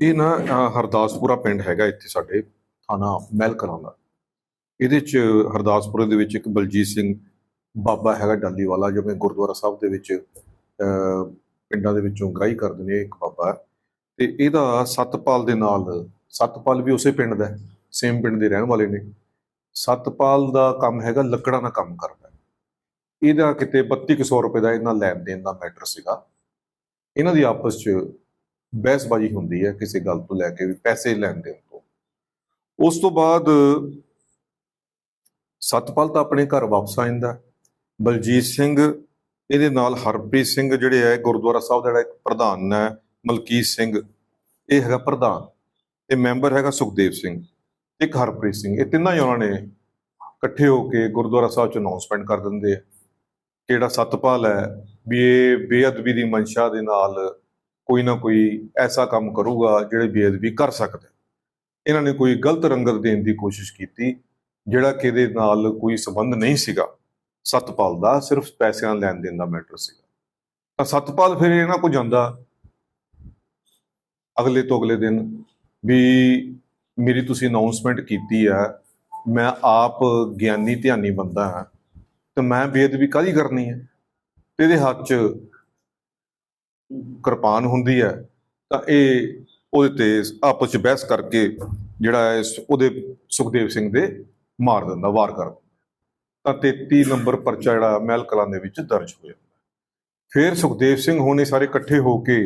ਇਹ ਨਾ ਹਰਦਾਸਪੁਰਾ ਪਿੰਡ ਹੈਗਾ ਇੱਥੇ ਸਾਡੇ, ਥਾਣਾ ਮਹਿਲ ਕਲਾਂ ਦਾ ਇਹਦੇ ਚ ਹਰਦਾਸਪੁਰੇ ਦੇ ਵਿੱਚ ਇੱਕ ਬਲਜੀਤ ਸਿੰਘ ਬਾਬਾ ਹੈਗਾ ਡਾਲੀ ਵਾਲਾ ਜਿਵੇਂ ਗੁਰਦੁਆਰਾ ਸਾਹਿਬ ਦੇ ਵਿੱਚ ਪਿੰਡਾਂ ਦੇ ਵਿੱਚੋਂ ਗ੍ਰਾਹੀ ਕਰਦੇ ਨੇ ਇੱਕ ਬਾਬਾ। ਹੈ। ਤੇ ਇਹਦਾ ਸਤਪਾਲ ਦੇ ਨਾਲ, ਸਤਪਾਲ ਵੀ ਉਸੇ ਪਿੰਡ ਦਾ, ਸੇਮ ਪਿੰਡ ਦੇ ਰਹਿਣ ਵਾਲੇ ਨੇ। ਸਤਪਾਲ ਦਾ ਕੰਮ ਹੈਗਾ ਲੱਕੜਾਂ ਦਾ ਕੰਮ ਕਰਦਾ। ਇਹਦਾ ਕਿਤੇ 3200 ਰੁਪਏ ਦਾ ਇਹਨਾਂ ਲੈਣ ਦੇਣ ਦਾ ਮੈਟਰ ਸੀਗਾ। ਇਹਨਾਂ ਦੀ ਆਪਸ 'ਚ ਬਹਿਸਬਾਜ਼ੀ ਹੁੰਦੀ ਹੈ ਕਿਸੇ ਗੱਲ ਤੋਂ ਲੈ ਕੇ ਵੀ ਪੈਸੇ ਲੈਣ ਦੇਣ ਤੋਂ। ਉਸ ਤੋਂ ਬਾਅਦ ਸਤਪਾਲ ਤਾਂ ਆਪਣੇ ਘਰ ਵਾਪਸ ਆ ਜਾਂਦਾ। ਬਲਜੀਤ ਸਿੰਘ, ਇਹਦੇ ਨਾਲ ਹਰਪ੍ਰੀਤ ਸਿੰਘ ਜਿਹੜੇ ਹੈ ਗੁਰਦੁਆਰਾ ਸਾਹਿਬ ਦਾ ਜਿਹੜਾ ਇੱਕ ਪ੍ਰਧਾਨ ਹੈ, ਮਲਕੀਤ ਸਿੰਘ, ਇਹ ਹੈਗਾ ਪ੍ਰਧਾਨ ਤੇ ਮੈਂਬਰ ਹੈਗਾ ਸੁਖਦੇਵ ਸਿੰਘ, ਇੱਕ ਹਰਪ੍ਰੀਤ ਸਿੰਘ। ਇਹ ਤਿੰਨਾਂ ਜਣਾਂ ਨੇ ਇਕੱਠੇ ਹੋ ਕੇ ਗੁਰਦੁਆਰਾ ਸਾਹਿਬ ਚ ਅਨਾਉਂਸਮੈਂਟ ਕਰ ਦਿੰਦੇ ਆ। ਕਿ ਜਿਹੜਾ ਸਤਪਾਲ ਹੈ, ਵੀ ਇਹ ਬੇਅਦਬੀ ਦੀ ਮਨਸ਼ਾ ਦੇ ਨਾਲ ਕੋਈ ਨਾ ਕੋਈ ਐਸਾ ਕੰਮ ਕਰੂਗਾ ਜਿਹੜੇ ਬੇਅਦਬੀ ਕਰ ਸਕਦੇ। ਇਹਨਾਂ ਨੇ ਕੋਈ ਗਲਤ ਰੰਗਤ ਦੇਣ ਦੀ ਕੋਸ਼ਿਸ਼ ਕੀਤੀ, ਜਿਹੜਾ ਕਿਹਦੇ ਨਾਲ ਕੋਈ ਸੰਬੰਧ ਨਹੀਂ ਸੀਗਾ। ਸਤਪਾਲ ਦਾ ਸਿਰਫ ਪੈਸਿਆਂ ਲੈਣ ਦੇਣ ਦਾ ਮੈਟਰ ਸੀਗਾ। ਤਾਂ ਸਤਪਾਲ ਫਿਰ ਇਹਨਾਂ ਕੋ ਜਾਂਦਾ ਅਗਲੇ ਤੋਂ ਅਗਲੇ ਦਿਨ ਵੀ ਮੇਰੀ ਤੁਸੀਂ ਅਨਾਉਂਸਮੈਂਟ ਕੀਤੀ ਹੈ, ਮੈਂ ਆਪ ਗਿਆਨੀ ਧਿਆਨੀ ਬੰਦਾ ਹਾਂ, ਤੇ ਮੈਂ ਬੇਅਦਬੀ ਕਾਹਦੀ ਕਰਨੀ ਹੈ? ਤੇ ਇਹਦੇ ਹੱਥ 'ਚ ਕਿਰਪਾਨ ਹੁੰਦੀ ਹੈ, ਤਾਂ ਇਹ ਉਹਦੇ ਤੇ ਆਪਸ 'ਚ ਬਹਿਸ ਕਰਕੇ ਜਿਹੜਾ ਹੈ ਉਹਦੇ ਸੁਖਦੇਵ ਸਿੰਘ ਦੇ ਮਾਰ ਦਿੰਦਾ ਵਾਰ ਕਰ ਦਿੰਦਾ ਤਾਂ 33 ਨੰਬਰ ਪਰਚਾ ਜਿਹੜਾ ਮਹਿਲ ਕਲਾਂ ਦੇ ਵਿੱਚ ਦਰਜ ਹੋਇਆ ਫਿਰ ਸੁਖਦੇਵ ਸਿੰਘ ਹੋਣੇ ਸਾਰੇ ਇਕੱਠੇ ਹੋ ਕੇ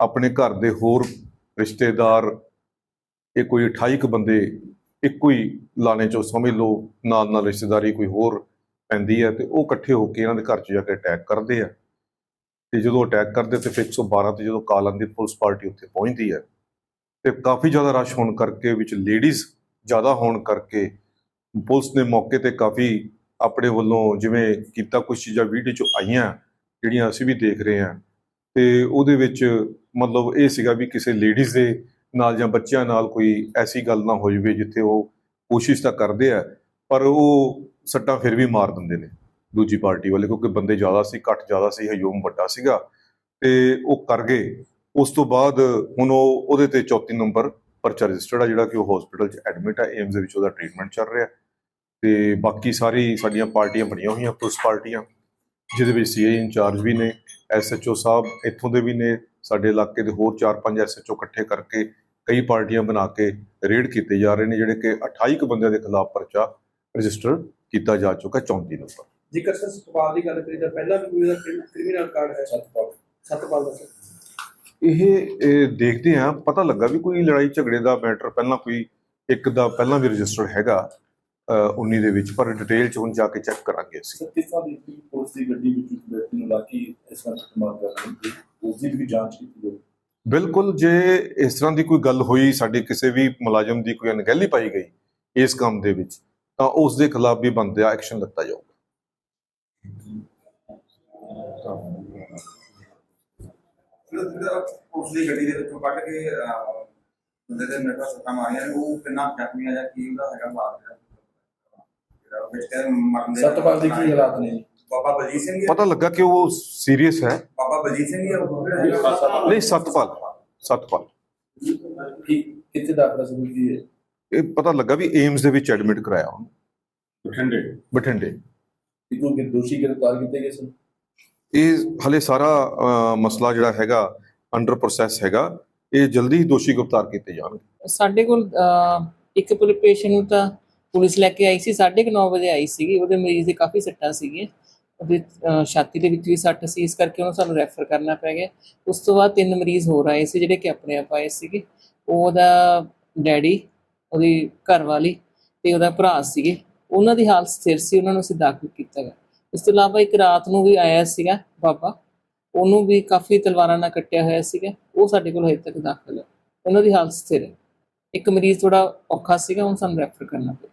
ਆਪਣੇ ਘਰ ਦੇ ਹੋਰ ਰਿਸ਼ਤੇਦਾਰ, ਇਹ ਕੋਈ 28 ਕੁ ਬੰਦੇ ਇੱਕੋ ਹੀ ਲਾਣੇ ਚੋਂ ਸਮਝ ਲਓ, ਨਾਲ ਨਾਲ ਰਿਸ਼ਤੇਦਾਰੀ ਕੋਈ ਹੋਰ ਪੈਂਦੀ ਹੈ ਤੇ ਉਹ ਇਕੱਠੇ ਹੋ ਕੇ ਇਹਨਾਂ ਦੇ ਘਰ 'ਚ ਜਾ ਕੇ ਅਟੈਕ ਕਰਦੇ ਆ। ਤੇ ਜਦੋਂ ਅਟੈਕ ਕਰਦੇ ਤੇ ਫਿਰ 112 ਤੇ ਜਦੋਂ ਕਾਲ ਆਉਂਦੀ ਪੁਲਿਸ ਪਾਰਟੀ ਉੱਥੇ ਪਹੁੰਚਦੀ ਹੈ, ਤੇ ਕਾਫੀ ਜ਼ਿਆਦਾ ਰਸ਼ ਹੋਣ ਕਰਕੇ ਵਿੱਚ ਲੇਡੀਜ਼ ਜ਼ਿਆਦਾ ਹੋਣ ਕਰਕੇ ਪੁਲਿਸ ਨੇ ਮੌਕੇ ਤੇ ਕਾਫੀ ਆਪਣੇ ਵੱਲੋਂ ਜਿਵੇਂ ਕੀਤਾ ਕੁਝ ਚੀਜ਼ਾਂ ਵੀਡੀਓ 'ਚ ਆਈਆਂ, ਜਿਹੜੀਆਂ ਅਸੀਂ ਵੀ ਦੇਖ ਰਹੇ ਹਾਂ। ਤੇ ਉਹਦੇ ਵਿੱਚ ਮਤਲਬ ਇਹ ਸੀਗਾ ਵੀ ਕਿਸੇ ਲੇਡੀਜ਼ ਦੇ ਨਾਲ ਜਾਂ ਬੱਚਿਆਂ ਨਾਲ ਕੋਈ ਐਸੀ ਗੱਲ ਨਾ ਹੋ ਜਾਵੇ ਜਿੱਥੇ ਉਹ ਕੋਸ਼ਿਸ਼ ਤਾਂ ਕਰਦੇ ਆ, ਪਰ ਉਹ ਸੱਟਾਂ ਫਿਰ ਵੀ ਮਾਰ ਦਿੰਦੇ ਨੇ। ਦੂਜੀ ਪਾਰਟੀ ਵਾਲੇ, ਕਿਉਂਕਿ ਬੰਦੇ ਜ਼ਿਆਦਾ ਸੀ ਇਕੱਠ ਜ਼ਿਆਦਾ ਸੀ, ਹਯੋਮ ਵੱਡਾ ਸੀਗਾ। ਤੇ ਉਹ ਕਰ ਗਏ। ਉਸ ਤੋਂ ਬਾਅਦ ਹੁਣ ਉਹ ਉਹਦੇ ਤੇ 34 ਨੰਬਰ ਪਰਚਾ ਰਜਿਸਟਰਡ ਆ, ਜਿਹੜਾ ਕਿ ਉਹ ਹਸਪੀਟਲ 'ਚ ਐਡਮਿਟ ਆ ਏਮਸ ਦੇ ਵਿੱਚ ਉਹਦਾ ਟ੍ਰੀਟਮੈਂਟ ਚੱਲ ਰਿਹਾ। ਤੇ ਬਾਕੀ ਸਾਰੀ ਸਾਡੀਆਂ ਪਾਰਟੀਆਂ ਬਣੀਆਂ ਹੋਈਆਂ, ਪੁਲਿਸ ਪਾਰਟੀਆਂ, ਜਿਹਦੇ ਵਿੱਚ ਸੀਆਈ ਇੰਚਾਰਜ ਵੀ ਨੇ ਐਸਐਚਓ ਸਾਹਿਬ ਇੱਥੋਂ ਦੇ ਵੀ ਨੇ, ਸਾਡੇ ਇਲਾਕੇ ਦੇ ਹੋਰ 4-5 ਐਸਐਚਓ ਇਕੱਠੇ ਕਰਕੇ ਕਈ ਪਾਰਟੀਆਂ ਬਣਾ ਕੇ ਰੇਡ ਕੀਤੇ ਜਾ ਰਹੇ ਨੇ, ਜਿਹੜੇ ਕਿ 28 ਕੁ ਬੰਦਿਆਂ ਦੇ ਖਿਲਾਫ ਪਰਚਾ ਰਜਿਸਟਰ ਕੀਤਾ ਜਾ ਚੁੱਕਾ 34 ਨੰਬਰ। ਜੇਕਰ ਸਰ ਸਤਪਾਲ ਦੀ ਗੱਲ ਕਰੀਏ ਤਾਂ ਪਹਿਲਾਂ ਵੀ ਕੋਈ ਉਹਦਾ ਕ੍ਰਿਮੀਨਲ ਕਾਰਡ ਹੈ। ਸਤਪਾਲ। ਸਤਪਾਲ ਦਾ ਸਰ। ਇਹ ਇਹ ਦੇਖਦੇ ਆ ਪਤਾ ਲੱਗਾ ਵੀ ਕੋਈ ਲੜਾਈ ਝਗੜੇ ਦਾ ਮੈਟਰ ਪਹਿਲਾਂ ਕੋਈ ਇੱਕ ਦਾ ਪਹਿਲਾਂ ਵੀ ਰਜਿਸਟਰ ਹੈਗਾ ਅਹ 19 ਦੇ ਵਿੱਚ ਪਰ ਡਿਟੇਲ ਚ ਹੁਣ ਜਾ ਕੇ ਚੈੱਕ ਕਰਾਂਗੇ ਅਸੀਂ। ਸਰ ਕਿਸ ਤਰ੍ਹਾਂ ਦੀ ਸੀ ਪੁਲਿਸ ਦੀ ਗੱਡੀ ਵਿੱਚ ਇੱਕ ਵਿਅਕਤੀ ਨੂੰ ਲਾ ਕੇ ਇਸ ਤਰ੍ਹਾਂ ਇਸਤੇਮਾਲ ਕਰ ਰਹੀ ਸੀ ਉਸ ਦੀ ਵੀ ਜਾਂਚ ਕੀਤੀ ਜਾਵੇ? ਬਿਲਕੁਲ ਜੇ ਇਸ ਤਰ੍ਹਾਂ ਦੀ ਕੋਈ ਗੱਲ ਹੋਈ ਸਾਡੇ ਕਿਸੇ ਵੀ ਮੁਲਾਜ਼ਮ ਦੀ ਕੋਈ ਅਣਗਹਿਲੀ ਪਾਈ ਗਈ ਇਸ ਕੰਮ ਦੇ ਵਿੱਚ ਤਾਂ ਉਸ ਦੇ ਖਿਲਾਫ ਵੀ ਬਣਦਾ ਐਕਸ਼ਨ ਲਿੱਤਾ ਜਾਊਗਾ। ਉਸ ਦੀ ਗੱਡੀ ਦੇ ਵਿੱਚੋਂ ਕੱਢ ਕੇ ਅਹ, ਬੰਦੇ ਦੇ ਨੇਟਾ ਸੱਟਾਂ ਮਾਰੀਆਂ ਨੇ ਉਹ ਕਿੰਨਾ ਜ਼ਖਮੀ ਆ ਜਾਂ ਕੀ ਉਹਦਾ ਹੈਗਾ ਬਾਤ ਜਿਹੜਾ? ਵਿੱਚ ਕਹਿੰਦੇ ਮਰਨ ਦੇ ਸਤਪਾਲ ਦੀ ਕੀ ਹਾਲਾਤ ਨੇ? ਬਾਬਾ ਬਲਜੀਤ ਸਿੰਘ ਹੀ ਆ? ਪਤਾ ਲੱਗਾ ਕਿ ਉਹ ਸੀਰੀਅਸ ਹੈ। ਬਾਬਾ ਬਲਜੀਤ ਸਿੰਘ ਹੀ? ਆ ਉਹ ਜਿਹੜਾ ਹੈਗਾ? ਨਹੀਂ ਸਤਪਾਲ ਸਤਪਾਲ ਕੀ ਕਿੱਥੇ ਦਾਖਲਾ ਸੀ ਕੀ ਹੈ ਇਹ ਪਤਾ ਲੱਗਾ ਵੀ ਏਮਸ ਦੇ ਵਿੱਚ ਐਡਮਿਟ ਕਰਾਇਆ ਉਹਨੂੰ। ਬਠਿੰਡੇ। ਬਠਿੰਡੇ। ਕਿ ਕੋਈ ਦੋਸ਼ੀ ਗ੍ਰਿਫਤਾਰ ਕੀਤੇ ਗਏ ਸਨ? ਇਹ ਹਲੇ ਸਾਰਾ ਮਸਲਾ ਜਿਹੜਾ ਹੈਗਾ ਅੰਡਰ ਪ੍ਰੋਸੈਸ ਹੈਗਾ ਇਹ ਜਲਦੀ ਹੀ ਦੋਸ਼ੀ ਗ੍ਰਿਫਤਾਰ ਕੀਤੇ ਜਾਣਗੇ। ਸਾਡੇ ਕੋਲ ਇੱਕ ਪੁਲਿਸ ਪੇਸ਼ੈਂਟ ਨੂੰ ਤਾਂ ਪੁਲਿਸ ਲੈ ਕੇ ਆਈ ਸੀ 9:30 ਵਜੇ ਆਈ ਸੀਗੀ। ਉਹਦੇ ਮਰੀਜ਼ ਦੇ ਕਾਫੀ ਸੱਟਾਂ ਸੀਗੀਆਂ। ਉਹਦੇ ਛਾਤੀ ਦੇ ਵਿੱਚ ਵੀ ਸੱਟ ਸੀ ਇਸ ਕਰਕੇ ਉਹਨੂੰ ਸਾਨੂੰ ਰੈਫਰ ਕਰਨਾ ਪੈ ਗਿਆ। ਉਸ ਤੋਂ ਬਾਅਦ ਤਿੰਨ ਮਰੀਜ਼ ਹੋਰ ਆਏ ਸੀ ਜਿਹੜੇ ਕਿ ਆਪਣੇ ਆਪ ਆਏ ਸੀਗੇ। ਉਹਦਾ ਡੈਡੀ ਉਹਦੀ ਘਰਵਾਲੀ ਤੇ ਉਹਦਾ ਭਰਾ ਸੀਗੇ। ਉਹਨਾਂ ਦੀ ਹਾਲਤ ਸਥਿਰ ਸੀ, ਉਹਨਾਂ ਨੂੰ ਅਸੀਂ ਦਾਖਲ ਕੀਤਾ ਗਿਆ। ਇਸ ਤੋਂ ਇਲਾਵਾ ਇੱਕ ਰਾਤ ਨੂੰ ਵੀ ਆਇਆ ਸੀਗਾ ਬਾਬਾ, ਉਹਨੂੰ ਵੀ ਕਾਫੀ ਤਲਵਾਰਾਂ ਨਾਲ ਕੱਟਿਆ ਹੋਇਆ ਸੀਗਾ, ਉਹ ਸਾਡੇ ਕੋਲ ਹਜੇ ਤੱਕ ਦਾਖਲ ਹੈ। ਉਹਨਾਂ ਦੀ ਹਾਲਤ ਸਥਿਰ ਹੈ। ਇੱਕ ਮਰੀਜ਼ ਥੋੜਾ ਔਖਾ ਸੀਗਾ ਹੁਣ ਸਾਨੂੰ ਰੈਫਰ ਕਰਨਾ ਪਿਆ।